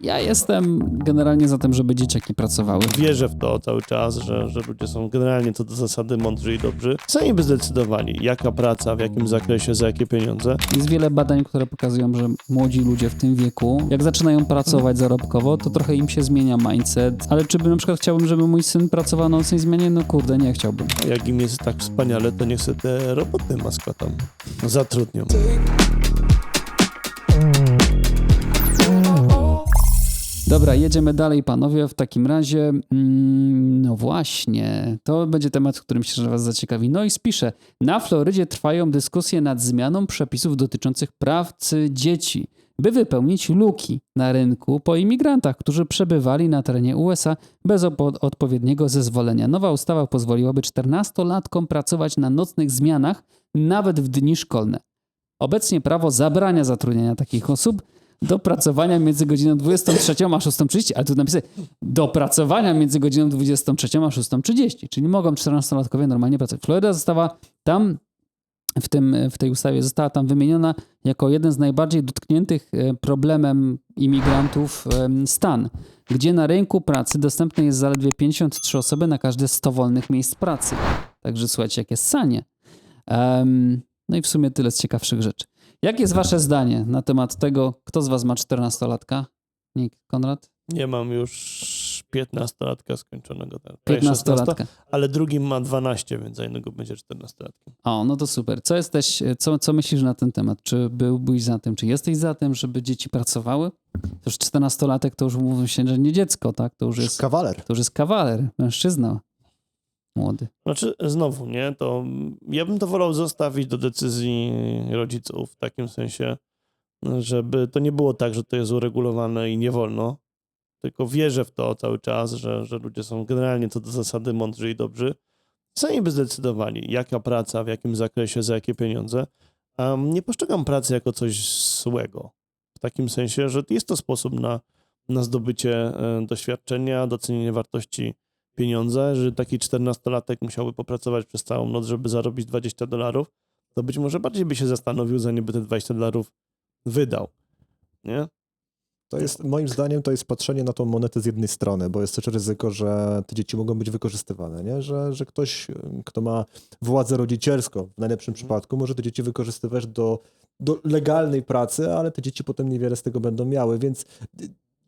Ja jestem generalnie za tym, żeby dzieciaki pracowały. Wierzę w to cały czas, że, że ludzie są generalnie co do zasady mądrzy i dobrzy. Sami by zdecydowali, jaka praca, w jakim zakresie, za jakie pieniądze. Jest wiele badań, które pokazują, że młodzi ludzie w tym wieku, jak zaczynają pracować zarobkowo, to trochę im się zmienia mindset. Ale czy bym na przykład chciałbym, żeby mój syn pracował na nocnej zmianie? No kurde, nie chciałbym. A jak im jest tak wspaniale, to niech sobie te roboty maskotom zatrudnią. Dobra, jedziemy dalej, panowie. W takim razie, mm, no właśnie, to będzie temat, którym się was zaciekawi. No i spiszę. Na Florydzie trwają dyskusje nad zmianą przepisów dotyczących pracy dzieci, by wypełnić luki na rynku po imigrantach, którzy przebywali na terenie USA bez odpowiedniego zezwolenia. Nowa ustawa pozwoliłaby 14-latkom pracować na nocnych zmianach, nawet w dni szkolne. Obecnie prawo zabrania zatrudniania takich osób do pracowania między godziną 23 a 6.30, ale tu napisane do pracowania między godziną 23 a 6.30, czyli mogą 14-latkowie normalnie pracować. Floryda została tam, w, tym, w tej ustawie została tam wymieniona jako jeden z najbardziej dotkniętych e, problemem imigrantów stan, gdzie na rynku pracy dostępne jest zaledwie 53 osoby na każde 100 wolnych miejsc pracy. Także słuchajcie, jakie sanie. Em, no i w sumie tyle z ciekawszych rzeczy. Jakie jest wasze zdanie na temat tego, kto z was ma 14-latka? Nick, Konrad? Nie mam już 15-latka skończonego. teraz. Prawie 16, 15-latka. Ale drugim ma 12, więc za niedługo będzie 14-latkiem. O, no to super. Co jesteś, co, co myślisz na ten temat? Czy byłbyś za tym, czy jesteś za tym, żeby dzieci pracowały? To już 14-latek to już mówię się, że nie dziecko, tak? To już jest, Kawaler. to już jest kawaler, mężczyzna młody. Znaczy, znowu, nie, to ja bym to wolał zostawić do decyzji rodziców, w takim sensie, żeby to nie było tak, że to jest uregulowane i nie wolno, tylko wierzę w to cały czas, że, że ludzie są generalnie co do zasady mądrzy i dobrzy. Sami by zdecydowali, jaka praca, w jakim zakresie, za jakie pieniądze. Um, nie postrzegam pracy jako coś złego. W takim sensie, że jest to sposób na, na zdobycie e, doświadczenia, docenienie wartości pieniądze, że taki 14-latek musiałby popracować przez całą noc, żeby zarobić 20 dolarów, to być może bardziej by się zastanowił, zanim by te 20 dolarów wydał. Nie? To jest, moim zdaniem, to jest patrzenie na tą monetę z jednej strony, bo jest też ryzyko, że te dzieci mogą być wykorzystywane, nie? Że, że ktoś, kto ma władzę rodzicielską, w najlepszym przypadku, może te dzieci wykorzystywać do, do legalnej pracy, ale te dzieci potem niewiele z tego będą miały, więc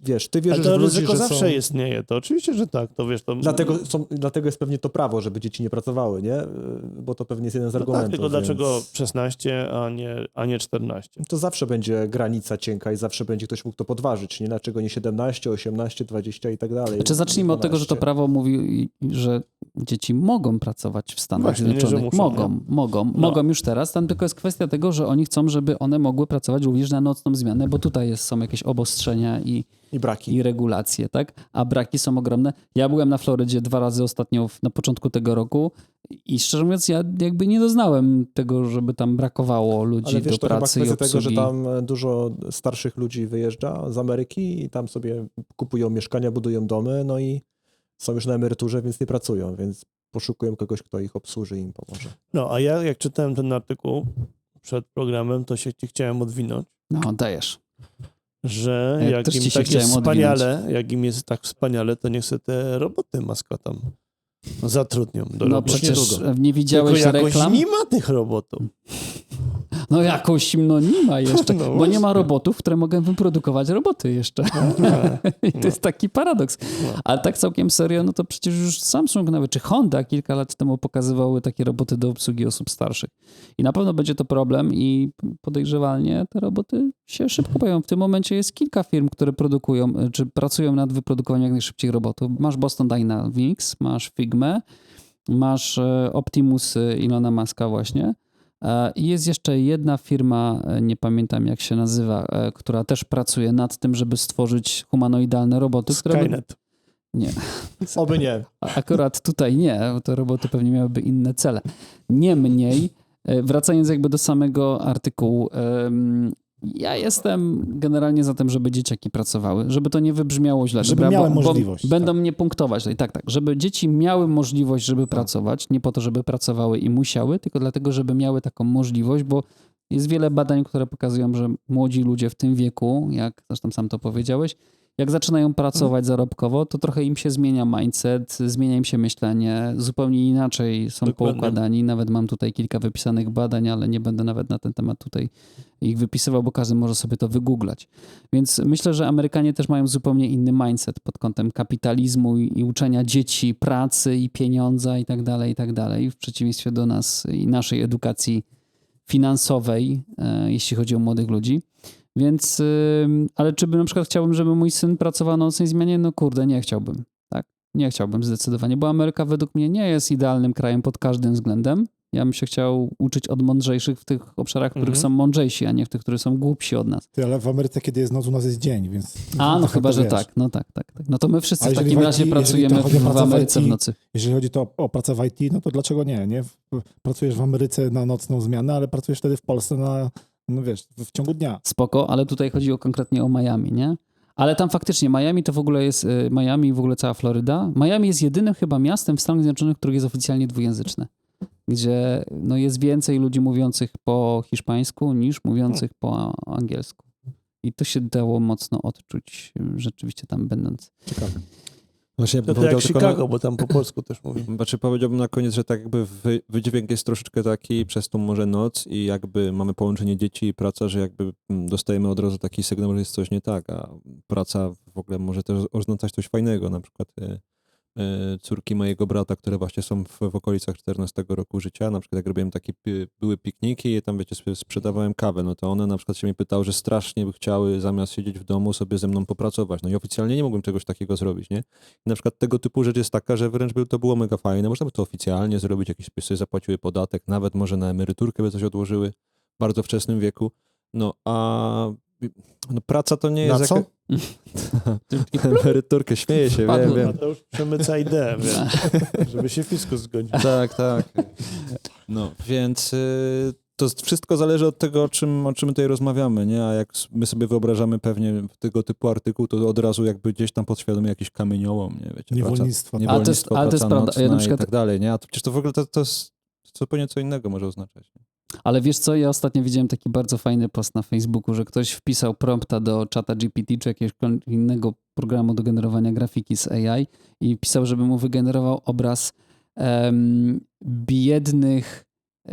wiesz, ty Ale wierzysz to w ludzi, ryzyko że zawsze są... istnieje. To oczywiście, że tak. To wiesz, to... Dlatego, są, dlatego jest pewnie to prawo, żeby dzieci nie pracowały, nie? Bo to pewnie jest jeden z no tak, argumentów. tylko więc... dlaczego 16, a nie, a nie 14? To zawsze będzie granica cienka i zawsze będzie ktoś mógł to podważyć, nie? Dlaczego nie 17, 18, 20 i tak dalej. Znaczy zacznijmy od tego, że to 12. prawo mówi, że dzieci mogą pracować w Stanach Właśnie, Zjednoczonych. muszą, mogą, nie? mogą, No. mogą już teraz. Tam tylko jest kwestia tego, że oni chcą, żeby one mogły pracować również na nocną zmianę, bo tutaj jest, są jakieś obostrzenia i, I braki. i regulacje, tak? A braki są ogromne. Ja byłem na Florydzie dwa razy ostatnio na początku tego roku i szczerze mówiąc, ja jakby nie doznałem tego, żeby tam brakowało ludzi Ale wiesz, do to chyba pracy i kwestia obsługi. tego, że tam e, dużo starszych ludzi wyjeżdża z Ameryki i tam sobie kupują mieszkania, budują domy, no i są już na emeryturze, więc nie pracują, więc poszukują kogoś, kto ich obsłuży i im pomoże. No, a ja jak czytałem ten artykuł przed programem, to się ci chciałem odwinąć, No, dajesz. że Ja jak im tak jest wspaniale, jak im jest tak wspaniale, to niech sobie te roboty maskotom zatrudnią do No przecież niedługo. nie widziałeś Tylko jakoś reklam? nie ma tych robotów. No jakąś no nie ma jeszcze, No bo nie ma robotów, które mogą wyprodukować roboty jeszcze. I to jest taki paradoks. No. Ale tak całkiem serio, no to przecież już Samsung nawet, czy Honda kilka lat temu pokazywały takie roboty do obsługi osób starszych. I na pewno będzie to problem i podejrzewalnie te roboty się szybko pojawią. W tym momencie jest kilka firm, które produkują, e, czy pracują nad wyprodukowaniem jak najszybciej robotów. Masz Boston Dynamics, masz Figma, masz e, Optimus e, Ilona Maska właśnie. E, I jest jeszcze jedna firma, e, nie pamiętam jak się nazywa, e, która też pracuje nad tym, żeby stworzyć humanoidalne roboty, które by... Skynet. Nie, Oby nie. akurat tutaj nie, bo te roboty pewnie miałyby inne cele. Niemniej, wracając jakby do samego artykułu, ja jestem generalnie za tym, żeby dzieciaki pracowały, żeby to nie wybrzmiało źle. Żeby dobra, miały bo, możliwość, Bo będą tak. mnie punktować. I tak, tak, żeby dzieci miały możliwość, żeby pracować, nie po to, żeby pracowały i musiały, tylko dlatego, żeby miały taką możliwość, bo jest wiele badań, które pokazują, że młodzi ludzie w tym wieku, jak zresztą sam to powiedziałeś, jak zaczynają pracować zarobkowo, to trochę im się zmienia mindset, zmienia im się myślenie, zupełnie inaczej są Dokładnie. poukładani. Nawet mam tutaj kilka wypisanych badań, ale nie będę nawet na ten temat tutaj ich wypisywał, bo każdy może sobie to wygooglać. Więc myślę, że Amerykanie też mają zupełnie inny mindset pod kątem kapitalizmu i, i uczenia dzieci pracy i pieniądza i tak dalej, i tak dalej, w przeciwieństwie do nas i naszej edukacji finansowej, e, jeśli chodzi o młodych ludzi. Więc, ale czy by na przykład chciałbym, żeby mój syn pracował na nocnej zmianie? No kurde, nie chciałbym. Tak? Nie chciałbym zdecydowanie, bo Ameryka według mnie nie jest idealnym krajem pod każdym względem. Ja bym się chciał uczyć od mądrzejszych w tych obszarach, w których Mhm. są mądrzejsi, a nie w tych, które są głupsi od nas. Ty, ale w Ameryce, kiedy jest noc, u nas jest dzień, więc... A, no to chyba, że wiesz. tak. No tak, tak, tak. No to my wszyscy A w takim w razie pracujemy o w, w w Ameryce w IT, nocy. Jeżeli chodzi to o pracę w IT, no to dlaczego nie, nie? W- Pracujesz w Ameryce na nocną zmianę, ale pracujesz wtedy w Polsce na, no wiesz, w, ciągu dnia. Spoko, ale tutaj chodzi o konkretnie o Miami, nie? Ale tam faktycznie Miami to w ogóle jest, y, Miami i w ogóle cała Floryda. Miami jest jedynym chyba miastem w Stanach Zjednoczonych, które jest oficjalnie dwujęzyczne. Gdzie no, jest więcej ludzi mówiących po hiszpańsku niż mówiących po angielsku. I to się dało mocno odczuć y, rzeczywiście tam będąc. Ciekawe. Właśnie To, to powiedział jak Chicago, bo tam po polsku też mówią. Na, znaczy powiedziałbym na koniec, że tak jakby wy, wydźwięk jest troszeczkę taki przez tą może noc i jakby mamy połączenie dzieci i praca, że jakby mm, dostajemy od razu taki sygnał, że jest coś nie tak, a praca w ogóle może też oznaczać coś fajnego, na przykład e, córki mojego brata, które właśnie są w, w okolicach 14 roku życia, na przykład jak robiłem takie były pikniki i tam wiecie, sp- sprzedawałem kawę, no to one na przykład się mnie pytały, że strasznie by chciały zamiast siedzieć w domu sobie ze mną popracować. No i oficjalnie nie mogłem czegoś takiego zrobić, nie? I na przykład tego typu rzecz jest taka, że wręcz by to było mega fajne. Można by to oficjalnie zrobić, jakieś sobie zapłaciły podatek, nawet może na emeryturkę by coś odłożyły w bardzo wczesnym wieku. No a no, praca to nie Na jest co? jaka- emeryturkę, śmieję się, Wpadło wiem, wiem. To już przemyca ideę, wiesz, żeby się fiskus zgodził. Tak, tak. No, więc y, to wszystko zależy od tego, o czym, o czym tutaj rozmawiamy, nie? A jak my sobie wyobrażamy pewnie tego typu artykuł, to od razu jakby gdzieś tam podświadomie jakiś kamieniołom, nie wiecie, praca, Niewolnictwo. tak. Ale to jest- niewolnictwo, ale to jest praca prawda. Ja na przykład- i tak dalej, nie? A to przecież to w ogóle to, to jest zupełnie co innego może oznaczać. Nie? Ale wiesz co, ja ostatnio widziałem taki bardzo fajny post na Facebooku, że ktoś wpisał prompta do czata GPT czy jakiegoś innego programu do generowania grafiki z AI i pisał, żeby mu wygenerował obraz em, biednych,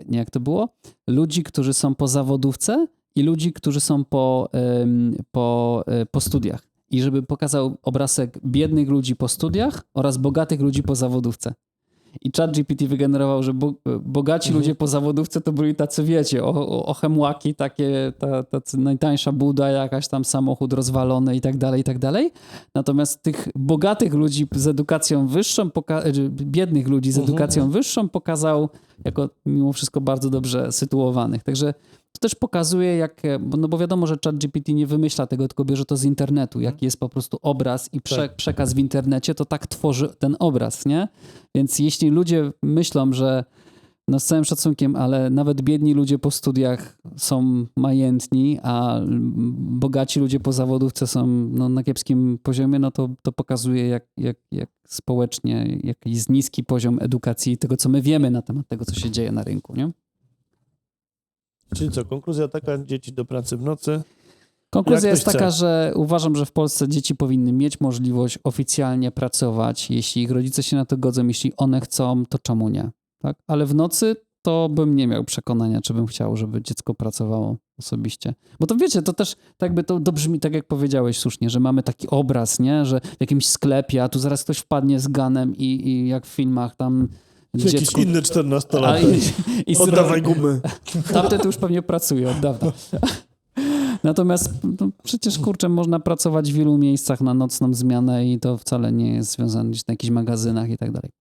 nie jak to było, ludzi, którzy są po zawodówce i ludzi, którzy są po, em, po, e, po studiach. I żeby pokazał obrazek biednych ludzi po studiach oraz bogatych ludzi po zawodówce. I chat GPT wygenerował, że bo, bogaci Mhm. ludzie po zawodówce to byli tacy, wiecie, ochemłaki, takie, ta, tacy najtańsza buda, jakaś tam samochód rozwalony i tak dalej, i tak dalej. Natomiast tych bogatych ludzi z edukacją wyższą, biednych ludzi z Mhm. edukacją wyższą pokazał jako mimo wszystko bardzo dobrze sytuowanych. Także to też pokazuje, jak, bo, no bo wiadomo, że ChatGPT nie wymyśla tego, tylko bierze to z internetu. Jaki jest po prostu obraz i prze, Tak. przekaz w internecie, to tak tworzy ten obraz, nie? Więc jeśli ludzie myślą, że no z całym szacunkiem, ale nawet biedni ludzie po studiach są majętni, a bogaci ludzie po zawodówce są no, na kiepskim poziomie, no to, to pokazuje, jak, jak, jak społecznie jaki jest niski poziom edukacji i tego, co my wiemy na temat tego, co się dzieje na rynku, nie? Czyli co, konkluzja taka, dzieci do pracy w nocy. Konkluzja jest taka, chce. że uważam, że w Polsce dzieci powinny mieć możliwość oficjalnie pracować. Jeśli ich rodzice się na to godzą, jeśli one chcą, to czemu nie? Tak? Ale w nocy to bym nie miał przekonania, czy bym chciał, żeby dziecko pracowało osobiście. Bo to wiecie, to też tak by to, to brzmi, tak jak powiedziałeś słusznie, że mamy taki obraz, nie? że w jakimś sklepie, a tu zaraz ktoś wpadnie z ganem i, i jak w filmach tam Jakiś dziecko... inny A, 14-latek. i, i Oddawaj gumy. Tamte to już pewnie pracuje od dawna. Natomiast no, przecież kurczę, można pracować w wielu miejscach na nocną zmianę i to wcale nie jest związane gdzieś na jakichś magazynach i tak dalej.